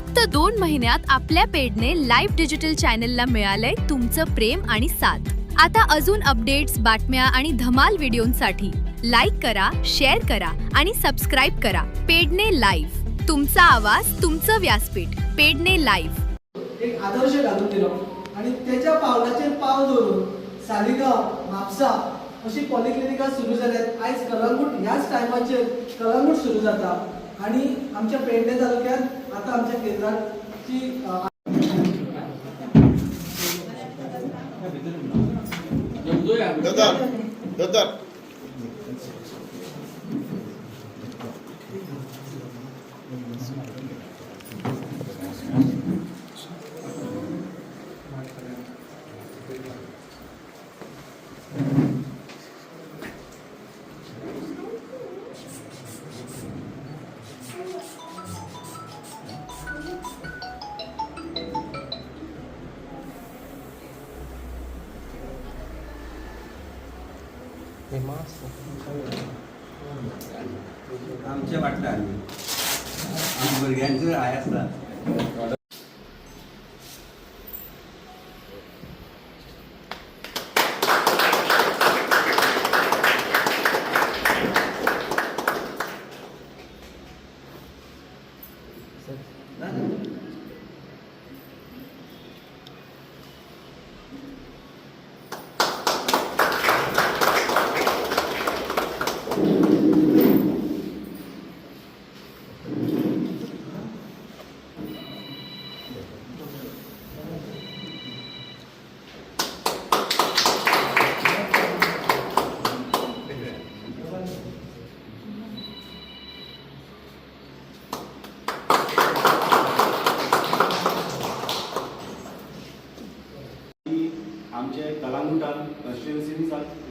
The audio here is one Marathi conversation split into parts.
फक्त दोन महिन्यात आपल्या पेडने लाईव्ह डिजिटल चॅनलला मिळालंय तुमचं प्रेम आणि साथ. आता अजून अपडेट्स बातम्या आणि धमाल व्हिडिओंसाठी लाईक करा शेअर करा आणि सबस्क्राईब करा. पेडने लाईव्ह. तुमचा आवाज तुमचं व्यासपीठ. पेडने लाईव्ह. एक आदर्श घालून दिलो आणि त्याच्या पावलाचेर पाव धरून सालिगांव म्हापसा अशी पॉलिक्लिनिका सुरू जाल्यात आयज कलंगूट ह्याच टायमाचेर कलंगूट सुरू जाता आणि आमच्या पेडणे तालुक्यांत आतां आमच्या केंद्राची अ, दोतर दोतर आमचे वाटलं आम्ही आमी भुरग्यांचो हाय आसता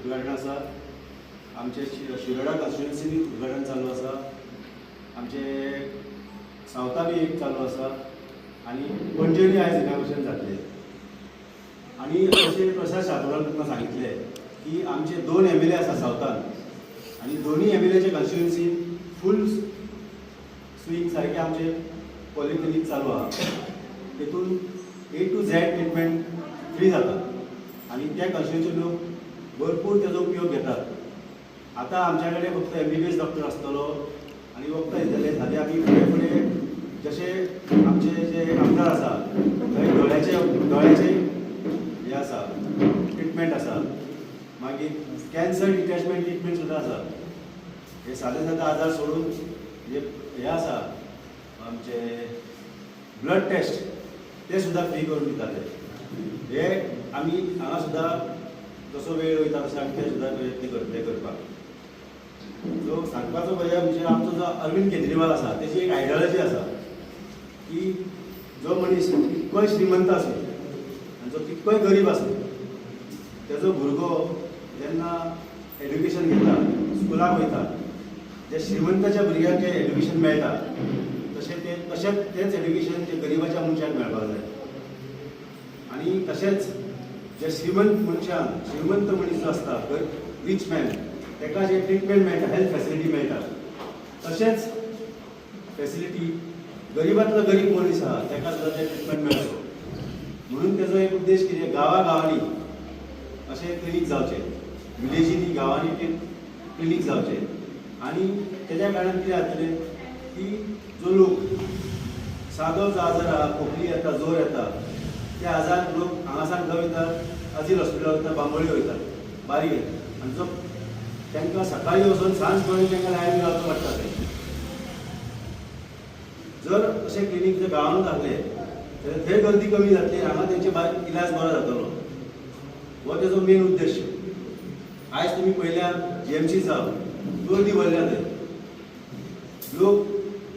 उद्घाटन आसा आमचे शि- शिरोडा कॉन्स्टिट्युन्सीनी उद्घाटन चालू आसा आमचे सावथा बी एक चालू आसा आनी पणजेनी आयज इनॉग्रेशन जातले आनी अशें प्रसाद शास्त्रोलान तुमकां सांगितलें की आमचे दोन एम एल ए आसा सावथान आनी दोनूय एम एल एचे कॉन्स्टिट्युन्सी फूल स्विंग सारकें आमचे पॉलिक्लिनीक चालू आहा. तेतून A to Z treatment free जाता आनी त्या कॉन्स्टिट्युन्सी लोक भरपूर तेजो उपयोग घेतात. आतां आमच्या कडेन फक्त M B B S doctor आसतलो आनी वखदां येतले सादें आमी फुडें फुडें जशे आमचे जे आमदार आसा थंय दोळ्याचे दोळ्याचे हे आसा ट्रिटमेंट आसा मागीर कॅन्सर डिटॅचमेंट ट्रिटमेंट सुद्दां आसा हे सादे सादे आजार सोडून जे हे आसा आमचे ब्लड टेस्ट ते सुद्दां फ्री करून दिताले हे आमी हांगा सुद्दां जसो वेळ वयता तसो आमी ते सुद्दां प्रयत्न करतले ते करपाक. सो सांगपाचो पर्याय म्हणजे आमचो जो अरविंद केजरीवाल आसा तेची एक आयडियोलॉजी आसा की जो मनीस कितकोय श्रीमंत आसूं आनी जो कितकोय गरीब आसूं तेजो भुरगो जेन्ना एड्युकेशन घेता स्कुलाक वयता जे श्रीमंताच्या भुरग्यांक जे एड्युकेशन मेळटा तशें ते तशेंच तेंच एड्युकेशन ते गरिबाच्या मनशाक मेळपाक जाय. आनी तशेंच जे श्रीमंत मनशान श्रीमंत मनीस जो आसता रीच मॅन ताका जे ट्रिटमेंट मेळटा हेल्थ फॅसिलिटी मेळटा तशेंच फॅसिलिटी गरिबांतलो गरीब मनीस आहा ताका सुद्दां ते ट्रिटमेंट मेळचो म्हणून तेजो एक उद्देश कितें गांवा गांवांनी अशें क्लिनीक जावचें विलेजींनी गांवांनी क्लिनीक जावचें आनी तेज्या कारणान कितें जातलें की जो लोक सादो जो आजार आहा खोकली येता जोर येता ते आजार लोक हांगासान खंय वयतात अजील हॉस्पिटल वयता बांबोळी वयतात बारीक आनी जो तांकां सकाळी वचून सांज पर्यंत तांकां लायन रावचो पडटा ते जर अशें क्लिनीक जर गांवांत घातले जाल्यार थंय गर्दी कमी जातली हांगा तेंचे इलाज बरो जातलो हो तेजो मेन उद्देश आयज तुमी पयल्या जी एम सी जाव गर्दी भरल्या थंय लोक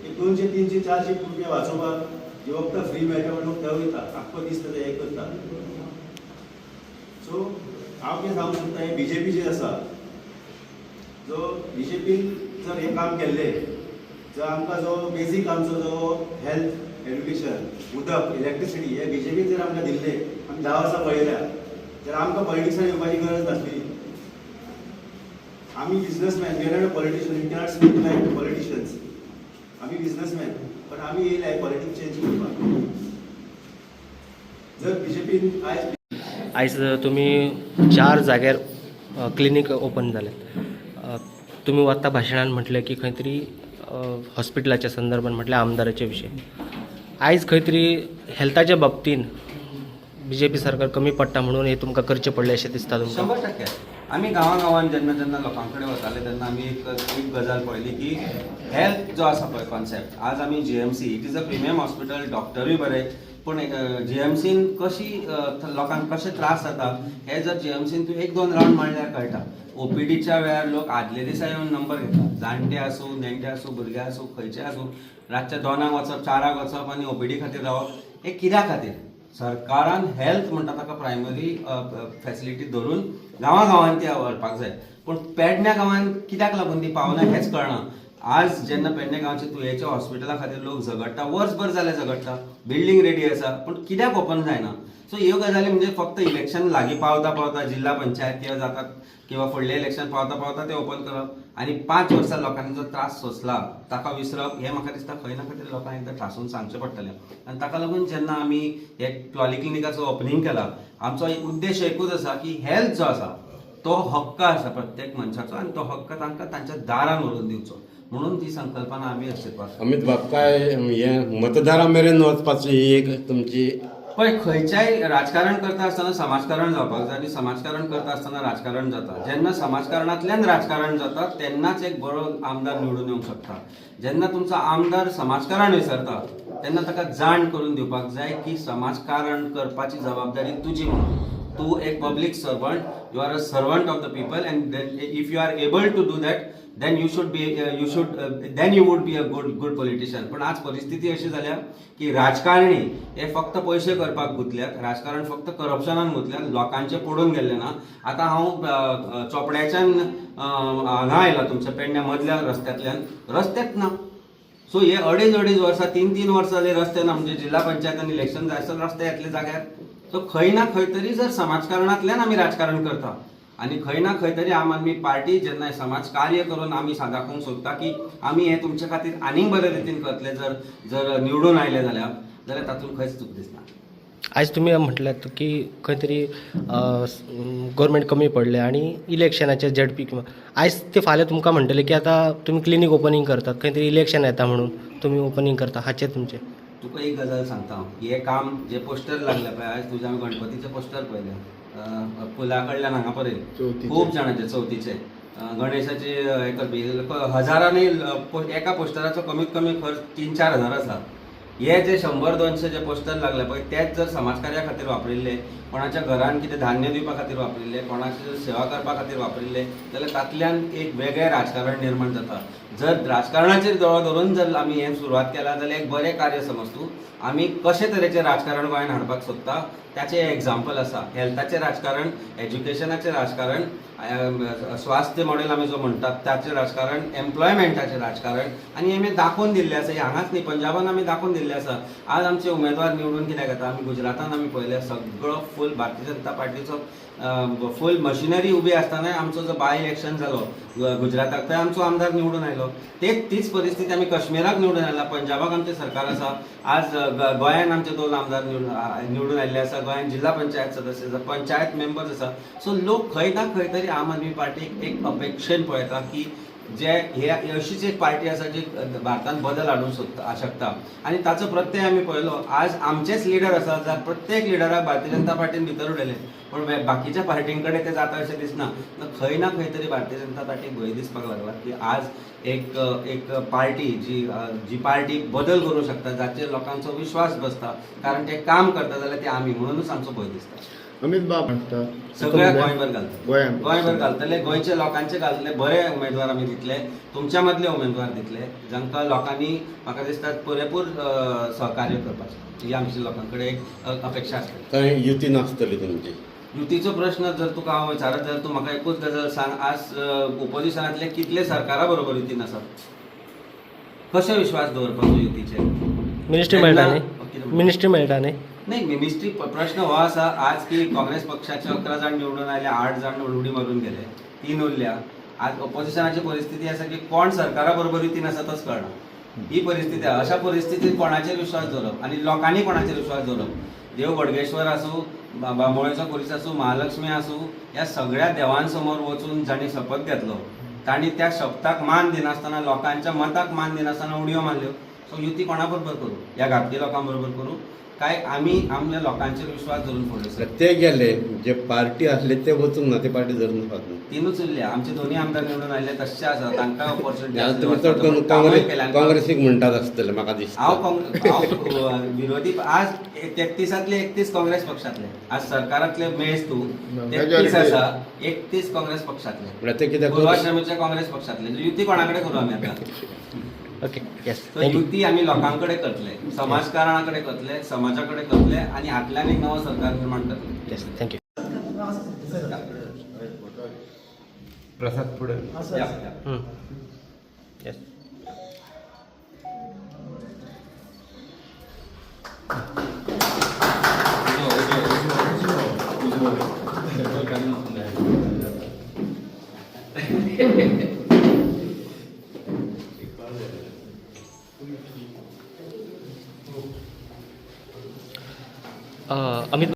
एक दोनशे तीनशे चारशे रुपया वाचोवपाक जे वखदां फ्री मेळटा म्हणून लोक वयता आख्खो दीस थंय हें करता सो हांव कितें सांगूंक सोदता हे बी जे पी जे आसा जो बी जे पीन जर हें काम केल्लें जर आमकां जो बेजीक आमचो जो हेल्थ एड्युकेशन उदक इलेक्ट्रिसिटी हे बी जे पीन जर आमकां दिल्लें आमी धा वर्सां पळयल्या जाल्यार आमकां पॉलिटिक्सान येवपाची गरज नासली आमी businessman we are not politician you cannot speak like politicians आम्ही येयले पॉलिटिक्स चेंज जर आयज तुमी चार जाग्यार क्लिनीक ओपन जाल्यात तुमी वता भाशणान म्हटलें की खंय तरी हॉस्पिटलाच्या संदर्भान म्हटल्यार आमदाराचे विशय आयज खंय तरी हेल्थाच्या बाबतीत बी जे पी सरकार कमी पडटा म्हणून हे तुमकां करचें पडलें अशें दिसता तुमकां. टक्के. आमी गांवागांवान जेन्ना जेन्ना लोकां कडेन वताले तेन्ना आमी एक एक गजाल पळयली की हेल्थ जो आसा पळय कॉन्सेप्ट आज आमी G M C it is a premium hospital डॉक्टरूय बरे पूण जी एम सीन कशी लोकांक कशे त्रास जाता हे जर जी एम सीन तूं एक दोन रावंड मारल्यार कळटा ओपीडीच्या वेळार लोक आदले दिसा येवन नंबर घेतात. जाणटे आसूं नेणटे आसूं भुरगे आसूं खंयचे आसूं रातच्या दोनाक वचप चारांक वचप आनी ओपीडी खातीर रावप हे कित्या खातीर. सरकारान हेल्थ म्हणटा ताका प्रायमरी फॅसिलिटी धरून गांवा गांवांत ती व्हरपाक जाय. पूण पेडण्या गांवांत कित्याक लागून ती पावना हेंच कळना. आज जेन्ना पेडणे गांवचे तुयेच्या हॉस्पिटला खातीर लोक झगडटा वर्सभर जाले झगडटा बिल्डींग रेडी आसा पूण कित्याक ओपन जायना? सो ह्यो गजाली म्हणजे फक्त इलेक्शन लागीं पावता पावता जिल्हा पंचायत किंवा जाता किंवा फुडलें इलेक्शन पावता पावता ते ओपन करप आनी पांच वर्सां लोकांनी जो त्रास सोंसला. ताका विसरप हें म्हाका दिसता खंय ना खंय तरी लोकांक एकदां ठासून सांगचें पडटलें. आनी ताका लागून जेन्ना आमी हे पॉलिक्लिनिकाचो ओपनिंग केला आमचो एक उद्देश एकूच आसा की हेल्थ जो आसा तो हक्क आसा प्रत्येक मनशाचो आनी तो हक्क तांकां तांच्या दारान व्हरून दिवचो. म्हणून ती संकल्पना आमी अस्तित्वाक अमित बाब काय हे मतदारा मेरेन वचपाची ही एक तुमची पळय खंयच्याय राजकारण करता आसतना समाजकारण जावपाक जाय आनी समाजकारण करता आसतना राजकारण जाता जेन्ना समाजकारणांतल्यान राजकारण जाता तेन्नाच एक बरो आमदार निवडून येवंक शकता जेन्ना तुमचो आमदार समाजकारण विसरता तेन्ना ताका जाण करून दिवपाक जाय की समाजकारण करपाची जबाबदारी तुजी म्हणून. टू एक public servant you are a servant of the people and if you are able to do that then you should be you should then you would be a good good politician पण आज परिस्थिती अशी जाल्या की राजकारणी हे फक्त पयशे करपाक गुंतल्यात राजकारण फक्त करप्शनान गुतल्यात लोकांचे पडून गेल्ले ना. आतां हांव अ, चोपड्याच्यान हांगा आयला तुमच्या पेडण्या मदल्या रस्त्यांतल्यान. रस्तेच ना. सो हे अडेज अडेज वर्सां तीन तीन वर्सां जे रस्ते ना. म्हणजे जिल्हा पंचायतान इलेक्शन जाय रस्ते येतले जाग्यार. तर खंय ना खंय तरी जर समाजकारणांतल्यान आमी राजकारण करता. आनी खंय ना खंय तरी आम आदमी पार्टी जेन्ना समाज कार्य करून आमी दाखोवंक सोदता की आमी हे तुमचे खातीर आनीक बरे रितीन करतले जर जर निवडून आयले जाल्यार जाल्यार तातूंत खंयच चूक दिसना. आयज तुमी म्हटल्यात की खंय तरी गव्हर्मेंट कमी पडले आनी इलेक्शनाचे झडपी किंवा आयज ते फाल्यां तुमकां म्हणटले की आतां तुमी क्लिनीक ओपनिंग करतात खंय तरी इलेक्शन येता म्हणून तुमी ओपनिंग करता हाचे तुमचें. तुका एक गजाल सांगता. हांव हे काम जे पोस्टर लागले पळय आज तुझे हांवें गणपतीचे पोस्टर पळयले पुला कडल्यान हांगा पर्यंत. खूब जाणांचे चवथीचे गणेशाचे हजारांनी एका पोस्टराचो कमीत कमी खर्च तीन चार हजार आसा हे जे शंबर दोनशे जे पोस्टर लागले पळय तेच जर समाजकार्या खातीर वापरिल्ले कोणाच्या घरान कितें धान्य दिवपा खातीर वापरिल्ले कोणाची सेवा करपा खातीर वापरिल्ले जाल्यार तातल्यान एक वेगळें राजकारण निर्माण जाता. जर राजकारणाचेर दोळो धरून जर आमी हें सुरवात केला जाल्यार एक बरें कार्य समज तूं आमी कशे तरेचें राजकारण गोंयांत हाडपाक सोदता त्याचे एग्जाम्पल आसा. हेल्थाचें राजकारण एज्युकेशनाचें राजकारण स्वास्थ्य मॉडेल आमी जो म्हणटात ताचें राजकारण एम्प्लॉयमेंटाचें राजकारण आनी हें दाखोवन दिल्लें आसा. हांगाच न्ही पंजाबान आमी दाखोवन दिल्लें आसा. आज आमचे उमेदवार निवडून कित्याक येता? आमी गुजरातान आमी पळयल्या सगळो फूल भारतीय जनता पार्टीचो फूल मशिनरी उबी आसतना आमचो जो बाय इलेक्शन जालो ग- गुजराताक थंय आमचो आमदार निवडून आयलो तेच तीच परिस्थिती आमी कश्मीराक निवडून आयला पंजाबाक आमचें सरकार आसा आज गोंयान आमचे दोन आमदार निवडून आ- निवडून आयल्ले आसा गोंयान जिल्हा पंचायत सदस्य आसा पंचायत मेंबर्स आसा सो लोक खंय ना खंय तरी आम आदमी पार्टीक एक अपेक्षेन पळयता की जे हे अशीच एक पार्टी आसा जी भारतान बदल हाडूंक सोदता शकता. आनी ताचो प्रत्यय आमी पळयलो आज आमचेच लिडर आसा जाल्यार प्रत्येक लिडराक भारतीय जनता पार्टीन भितर उडयले पण बाकीच्या पार्टीं कडेन ते जाता अशें दिसना तर खंय ना खंय तरी भारतीय जनता पार्टीक भंय दिसपाक लागला की आज एक एक पार्टी जी जी पार्टी बदल करूंक शकता जाचेर लोकांचो विश्वास बसता कारण ते काम करता जाल्यार ते आमी म्हणूनच आमचो भंय दिसता अमित बाब म्हणटा सगळ्या गोंयभर घालता गोंयांत. गोंयभर घालतले. गोंयच्या लोकांचे घालतले. बरे उमेदवार आमी दितले. तुमच्या मदले उमेदवार दितले. जांकां लोकांनी म्हाका दिसता पुरेपूर सहकार्य करपाचें. ही आमची लोकां कडेन एक अपेक्षा आसतली थंय युती नासतली तुमची? युतीचो प्रश्न जर तुका हांव विचारत जाल्यार तूं म्हाका एकूच गजाल सांग. आज ओपोजिशनांतले कितले सरकारा बरोबर युतीन आसात कशे विश्वास दवरपाचो युतीचेर? मिनिस्ट्री मेळटा न्ही? मिनिस्ट्री मेळटा न्ही? नाही मिनिस्ट्री प्रश्न हो आसा आज की काँग्रेस पक्षाचे अकरा जाण निवडून आयले आठ जाण उडी मारून गेले तीन उरल्या आज ऑपोजिशनाची परिस्थिती आसा की कोण सरकारा बरोबर तीन आसा तोच कळना ही परिस्थिती आहे. अशा परिस्थितीत कोणाचेर विश्वास दवरप आणि लोकांनी कोणाचेर विश्वास दवरप देव गडगेश्वर आसूं बा- बांबोळेचो पुलीस आसूं महालक्ष्मी आसूं ह्या सगळ्या देवांसमोर वचून जाणी शपथ घेतलो तांणी त्या शपथाक मान दिनासतना लोकांच्या मताक मान दिनासतना उडयो मारल्यो सो युती कोणा बरोबर करूं? ह्या घाटली लोकां बरोबर करूं? काय आमी आमच्या लोकांचेर विश्वास धरून फुडें ते गेले जे पार्टी असले ते वचूंक ना ते पार्टी धरून तीनच उरल्या आमचे दोन्ही आमदार निवडून आयले तशे आसा तांकां ऑपॉर्च्युनिटी तुमी चड करून काँग्रेस काँग्रेसीक म्हणटात आसतले म्हाका दिसता. हांव विरोधी आज तेत्तीसातले एकतीस काँग्रेस पक्षातले. आज सरकारातले मेळच तूं तेत्तीस आसा एकतीस काँग्रेस पक्षातले. ते पूर्वाश्रमीच्या काँग्रेस पक्षातले. युती कोणाकडे करू आमी आतां? ओके येस युती आमी लोकांकडे करतले समाजकारणाकडे करतले समाजाकडे करतले आणि हातल्यान एक नवं सरकार निर्माण करतले येस थँक्यू प्रसाद पुढे. असं या, असं.